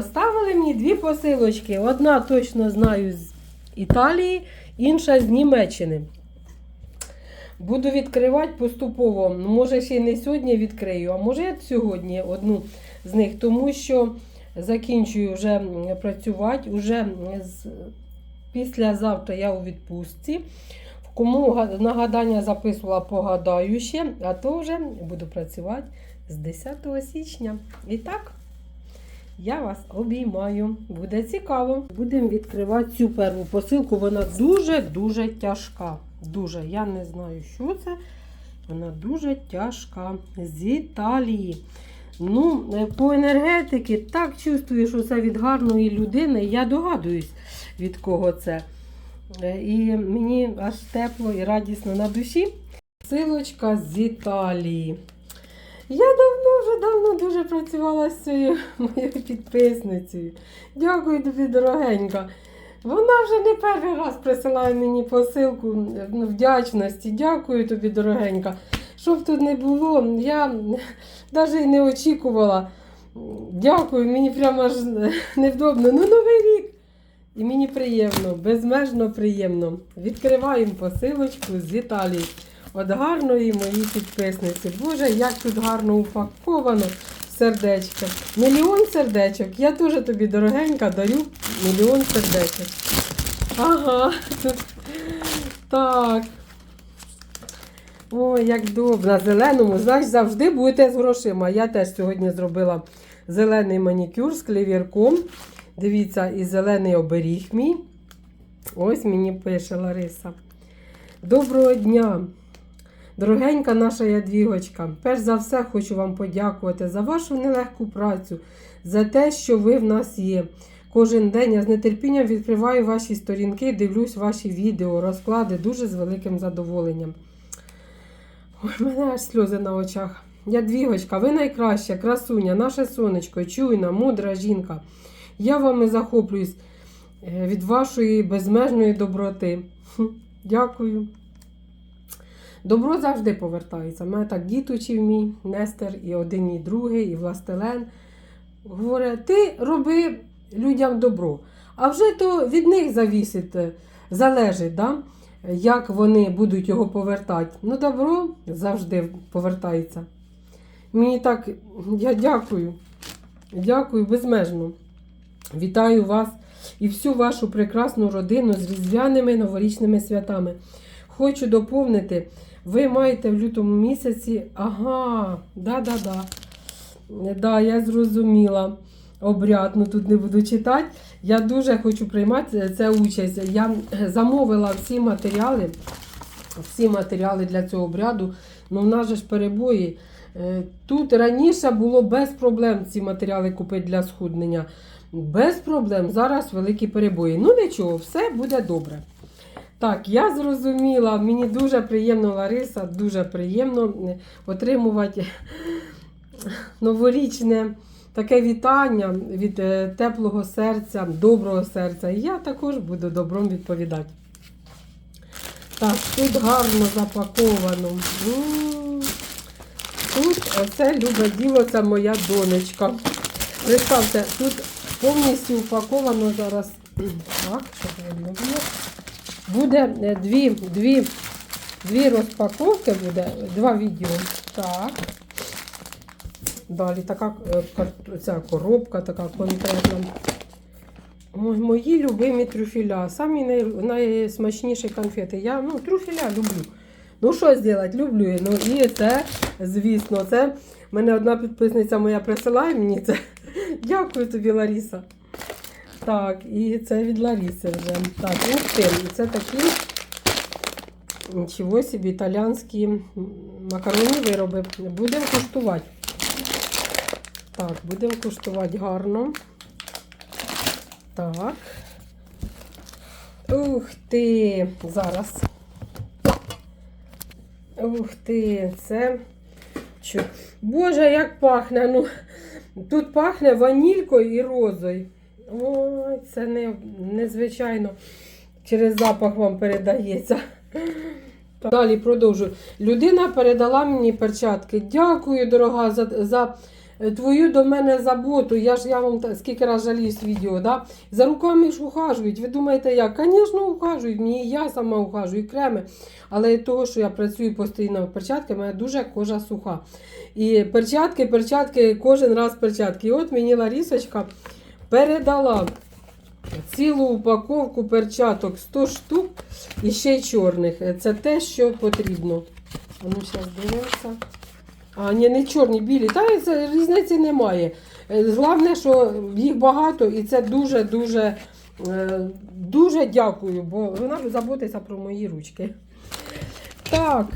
Поставили мені дві посилочки. Одна точно знаю з Італії, інша з Німеччини. Буду відкривати поступово. Ну, Може, ще й не сьогодні відкрию, а може сьогодні одну з них, тому що закінчую вже працювати. Уже з... післязавтра я у відпустці. Кому нагадання записувала, погадаю ще, а то вже буду працювати з 10 січня. І так. Я вас обіймаю. Буде цікаво. Будемо відкривати цю першу посилку. Вона дуже-дуже тяжка. Дуже. Я не знаю, що це. Вона дуже тяжка. З Італії. Ну, е, по енергетики так чувствую, що це від гарної людини. Я догадуюсь, від кого це. Е, І мені аж тепло і радісно на душі. Силочка з Італії. Я вже давно дуже працювала з цією моєю підписницею. Дякую тобі, дорогенька. Вона вже не перший раз присилає мені посилку ну, вдячності. Дякую тобі, дорогенька. Щоб тут не було, я навіть не очікувала. Дякую, мені прямо аж невдобно. Ну, новий рік. І мені приємно, безмежно приємно. Відкриваємо посилочку з Італії. От гарної моїй підписниці. Боже, як тут гарно упаковано сердечко. Мільйон сердечок. Я теж тобі дорогенька дарю мільйон сердечок. Ага. Так. Ой, як добре. На зеленому, знаєш, завжди будете з грошима. Я теж сьогодні зробила зелений манікюр з клевірком. Дивіться, і зелений оберіг мій. Ось мені пише Лариса. Доброго дня! Дорогенька наша ядвігочка, перш за все хочу вам подякувати за вашу нелегку працю, за те, що ви в нас є. Кожен день я з нетерпінням відкриваю ваші сторінки, дивлюсь ваші відео, розклади дуже з великим задоволенням. Ой, мене аж сльози на очах. Ядвігочка, ви найкраща, красуня, наше сонечко, чуйна, мудра жінка. Я вами захоплююсь е, від вашої безмежної доброти. Дякую. Добро завжди повертається. У мене так дід учив мій Нестер, і один, і другий, і властелен. Говорить, ти роби людям добро. А вже то від них завісить, е, залежить, да? як вони будуть його повертати. Ну, добро завжди повертається. Мені так, я дякую. Дякую безмежно. Вітаю вас і всю вашу прекрасну родину з різдвяними новорічними святами. Хочу доповнити, ви маєте в лютому місяці. Ага, да-да-да. Да, я зрозуміла. Обряд, ну тут не буду читати. Я дуже хочу приймати це участь. Я замовила всі матеріали, всі матеріали для цього обряду. Ну, в нас же ж перебої. Е, Тут раніше було без проблем ці матеріали купити для схуднення. Без проблем. Зараз великі перебої. Ну нічого, все буде добре. Так, я зрозуміла, мені дуже приємно, Лариса, дуже приємно е, отримувати новорічне таке вітання від е, теплого серця, доброго серця. І я також буду добром відповідати. Так, тут гарно запаковано. Тут оце любе діло, це моя донечка. Представте, тут повністю упаковано зараз. Так, видно було. Буде е, дві, дві, дві розпаковки, буде, два відео. Так. Далі така е, ця коробка така конкретна. Ой, мої любимі трюфіля. Самі най, найсмачніші конфети. Я ну, трюфіля люблю. Ну, що зробити, люблю. Ну і це, звісно, це мене одна підписниця моя присилає мені це. Дякую тобі, Ларіса. Так, і це від Ларіси вже. Так, ух ти, це такі нічого собі, італіанські макаронні вироби. Будемо куштувати. Так, будемо куштувати гарно. Так. Ух ти! Зараз. Ух ти, це. Боже, як пахне. Ну, тут пахне ванількою і розою. Ой, це не, незвичайно через запах вам передається. Далі продовжую. Людина передала мені перчатки. Дякую, дорога, за, за е, твою до мене заботу. Я ж я вам скільки раз жаліюсь відео, да? За руками ж ухажують. Ви думаєте, як? Звісно, ухажують. Мені я сама ухажую, і креми. Але того, що я працюю постійно в перчатках, у мене дуже кожа суха. І перчатки, перчатки, кожен раз перчатки. І от мені Ларісочка передала цілу упаковку перчаток 100 штук і ще й чорних. Це те, що потрібно. А ну, зараз дивимося. А, ні, не чорні, білі. Та це різниці немає. Е, Головне, що їх багато, і це дуже-дуже е, дуже дякую, бо вона заботиться про мої ручки. Так.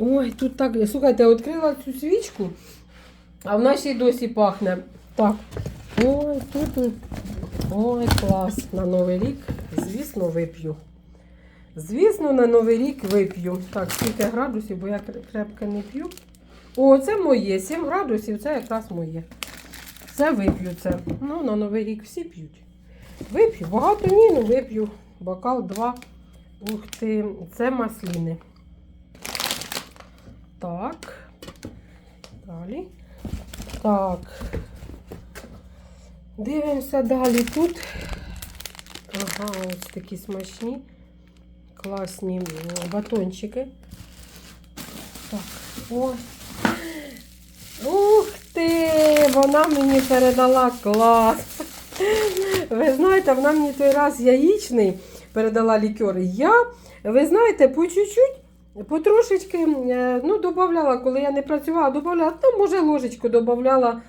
Ой, тут так. Слухайте, відкрила цю свічку, а в нашій досі пахне. Так. Ой, тут. Ой, клас. На Новий рік, звісно, вип'ю. Звісно, на Новий рік вип'ю. Так, скільки градусів, бо я крепко не п'ю. О, це моє. 7 градусів, це якраз моє. Це вип'ю це. Ну, на Новий рік всі п'ють. Вип'ю. Багато ні, ну вип'ю. Бокал два. Ух ти, це масліни. Так. Далі. Так. Дивимося далі тут. Ага, ось такі смачні, класні батончики. Так, ось. Ух ти! Вона мені передала клас. Ви знаєте, вона мені той раз яєчний передала лікер. Я, ви знаєте, по чуть-чуть, потрошечки, е, ну, додавала, коли я не працювала, додавала, там, може, ложечку додавала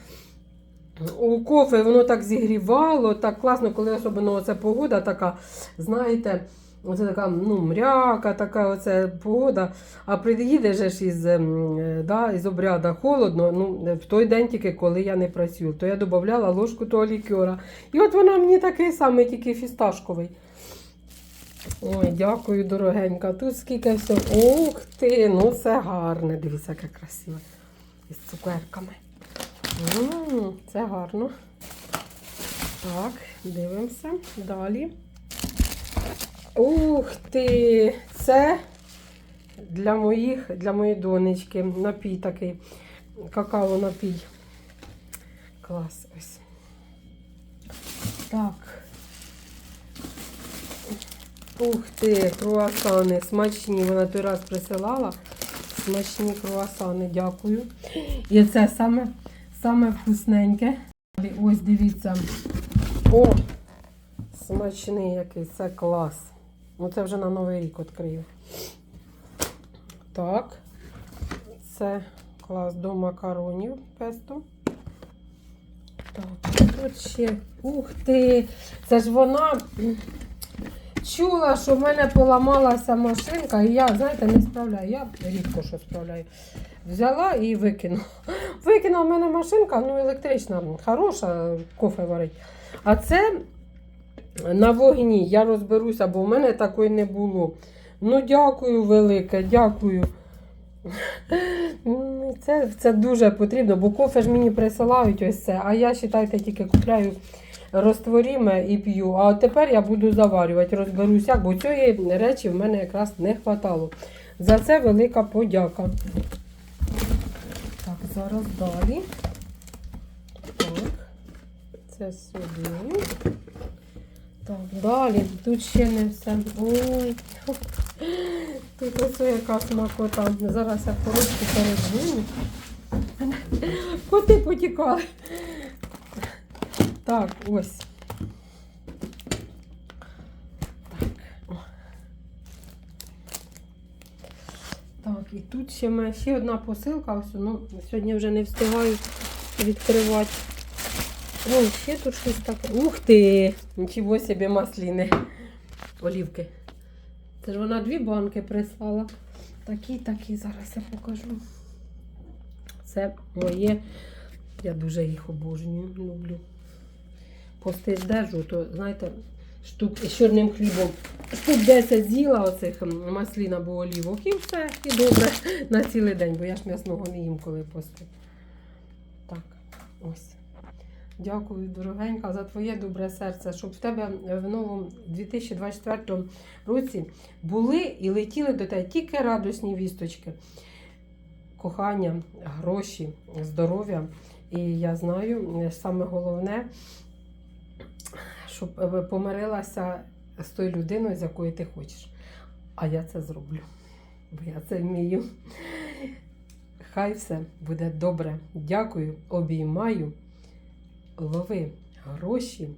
у кофе, воно так зігрівало, так класно, коли особливо оця погода така, знаєте, оце така ну, мряка, така оце погода. А приїдеш із, ем, да, із обряда холодно, ну, в той день тільки, коли я не працюю, то я додавала ложку того лікера. І от вона мені такий самий, тільки фісташковий. Ой, дякую, дорогенька. Тут скільки всього. Ух ти, ну це гарне. Дивіться, яке красиве. Із цукерками. Це гарно. Так, дивимося. Далі. Ух ти! Це для моїх, для моєї донечки напій такий. Какао напій. Клас ось. Так. Ух ти, круасани смачні. Вона той раз присилала. Смачні круасани, дякую. І це саме, саме вкусненьке. Ось дивіться. О! Смачний який, це клас. Ну це вже на Новий рік відкрию. Так. Це клас до макаронів песто. Так, тут ще. Ух ти! Це ж вона чула, що в мене поламалася машинка, і я, знаєте, не справляю. Я рідко що справляю. Взяла і викинула. Викинула в мене машинка, ну електрична, хороша, кофе варить. А це на вогні. Я розберуся, бо в мене такої не було. Ну, дякую велике, дякую. Це, це дуже потрібно, бо кофе ж мені присилають ось це, а я, вважайте, тільки купляю розтворіме і п'ю. А от тепер я буду заварювати, розберуся, бо цієї речі в мене якраз не вистачало. За це велика подяка. Так, зараз далі. Так, це сюди. Так, далі. Тут ще не все. Ой. Тут ось яка смакота. Зараз я коробку передвину. Коти потікали. Так, ось. Так. Так, і тут ще має ще одна посилка. Ось, ну, сьогодні вже не встигаю відкривати. Ой, ще тут щось таке. Ух ти! Нічого собі масліни. Олівки. Це ж вона дві банки прислала. Такі, такі, зараз я покажу. Це моє. Я дуже їх обожнюю, люблю. Пости ж держу, то, знаєте, штук з чорним хлібом. Штук 10 з'їла оцих маслін або олівок і все, і добре на цілий день, бо я ж м'ясного не їм, коли постив. Так, ось. Дякую, дорогенька, за твоє добре серце, щоб в тебе в новому 2024 році були і летіли до тебе тільки радісні вісточки, кохання, гроші, здоров'я І я знаю, саме головне, щоб е, помирилася з тою людиною, з якою ти хочеш. А я це зроблю. Бо я це вмію. Хай все буде добре. Дякую, обіймаю. Лови гроші,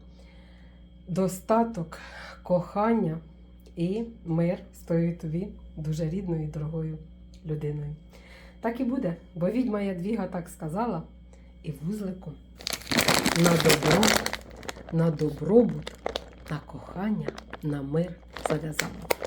достаток, кохання і мир стою тобі дуже рідною і дорогою людиною. Так і буде, бо відьма Ядвіга так сказала, і вузлику на добро, на добробут, на кохання, на мир зав'язала.